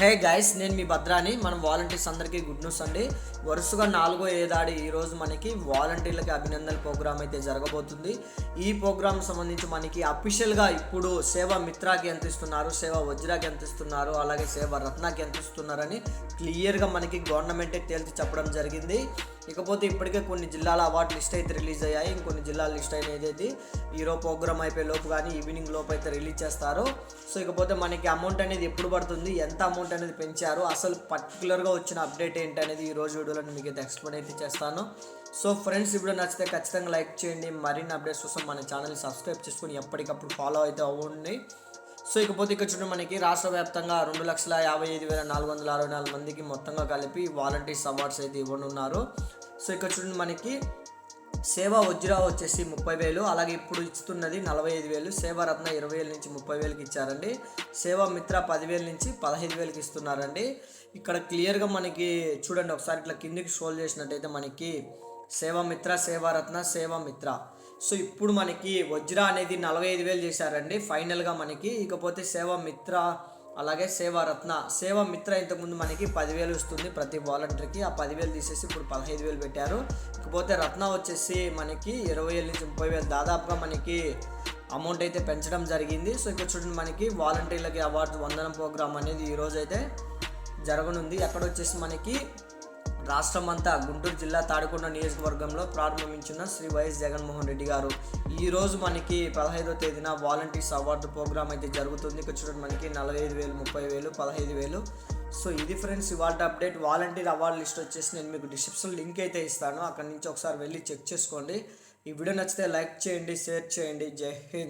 Hey guys నేను మీ భద్రాని. మనం volunteers అందరికీ గుడ్ న్యూస్ అండి. వరుసగా నాలుగో ఏడాది ఈరోజు మనకి వాలంటీర్లకి అభినందన ప్రోగ్రామ్ అయితే జరగబోతుంది. ఈ ప్రోగ్రామ్ సంబంధించి మనకి అఫీషియల్గా ఇప్పుడు సేవ మిత్రాకి ఎంత ఇస్తున్నారు సేవ వజ్రాకి ఎంత ఇస్తున్నారు అలాగే సేవ రత్నాకి ఎంత ఇస్తున్నారని క్లియర్గా మనకి గవర్నమెంటే తేల్చి చెప్పడం జరిగింది. ఇకపోతే ఇప్పటికే కొన్ని జిల్లాల అవార్డు లిస్ట్ అయితే రిలీజ్ అయ్యాయి. ఇంకొన్ని జిల్లాల లిస్ట్ అనేది ఈరోజు ప్రోగ్రామ్ అయిపోయే లోపు కానీ ఈవినింగ్ లోపు అయితే రిలీజ్ చేస్తారు. సో ఇకపోతే మనకి అమౌంట్ అనేది ఎప్పుడు పడుతుంది? ఎంత అమౌంట్ అనేది పెంచారు? అసలు పర్టికులర్గా వచ్చిన అప్డేట్ ఏంటి అనేది ఈ రోజు వీడియోలో నేను మీకు అయితే ఎక్స్ప్లెయిన్ అయితే చేస్తాను. సో ఫ్రెండ్స్ ఇప్పుడు నచ్చితే ఖచ్చితంగా లైక్ చేయండి. మరిన్ని అప్డేట్స్ కోసం మన ఛానల్ సబ్స్క్రైబ్ చేసుకొని ఎప్పటికప్పుడు ఫాలో అయితే అవ్వండి. సో ఇకపోతే ఇక్కడ చూడండి మనకి రాష్ట్ర వ్యాప్తంగా రెండు లక్షల యాభై ఐదు వేల నాలుగు వందల అరవై నాలుగు మందికి మొత్తంగా కలిపి వాలంటీర్స్ అవార్డ్స్ అయితే ఇవ్వనున్నారు. సో ఇక్కడ చూడండి మనకి సేవా వజ్రా వచ్చేసి ముప్పై వేలు అలాగే ఇప్పుడు ఇస్తున్నది నలభై ఐదు వేలు సేవారత్న ఇరవై వేల నుంచి ముప్పై వేలకి ఇచ్చారండి. సేవా మిత్ర పదివేల నుంచి పదహైదు వేలకి ఇస్తున్నారండి. ఇక్కడ క్లియర్గా మనకి చూడండి ఒకసారి ఇట్లా కిందికి షోల్ చేసినట్టయితే మనకి సేవామిత్ర సేవారత్న సేవామిత్ర సో ఇప్పుడు మనకి వజ్ర అనేది నలభై ఐదు వేలు చేశారండి. ఫైనల్గా మనకి ఇకపోతే సేవామిత్ర మిత్ర అలాగే సేవారత్న సేవ మిత్ర ఇంతకుముందు మనకి పదివేలు వస్తుంది ప్రతి వాలంటీర్కి. ఆ పదివేలు తీసేసి ఇప్పుడు పదహైదు వేలు పెట్టారు. ఇకపోతే రత్న వచ్చేసి మనకి ఇరవై వేల నుంచి ముప్పై వేలు దాదాపుగా మనకి అమౌంట్ అయితే పెంచడం జరిగింది. సో ఇక్కడ చూడండి మనకి వాలంటీర్లకి అవార్డు వందనం ప్రోగ్రామ్ అనేది ఈరోజు అయితే జరగనుంది. అక్కడ వచ్చేసి మనకి రాష్ట్రం అంతా గుంటూరు జిల్లా తాడికొండ నియోజకవర్గంలో ప్రారంభించిన శ్రీ వైఎస్ జగన్మోహన్ రెడ్డి గారు. ఈరోజు మనకి పదహైదో తేదీన వాలంటీర్స్ అవార్డు ప్రోగ్రామ్ అయితే జరుగుతుంది. ఇక్కడ చూడండి మనకి నలభై ఐదు వేలు ముప్పై వేలు పదహైదు వేలు. సో ఇది ఫ్రెండ్స్ ఇవాళ అప్డేట్. వాలంటీర్ అవార్డు లిస్ట్ వచ్చేసి నేను మీకు డిస్క్రిప్షన్ లింక్ అయితే ఇస్తాను. అక్కడ నుంచి ఒకసారి వెళ్ళి చెక్ చేసుకోండి. ఈ వీడియో నచ్చితే లైక్ చేయండి షేర్ చేయండి. జై హింద్.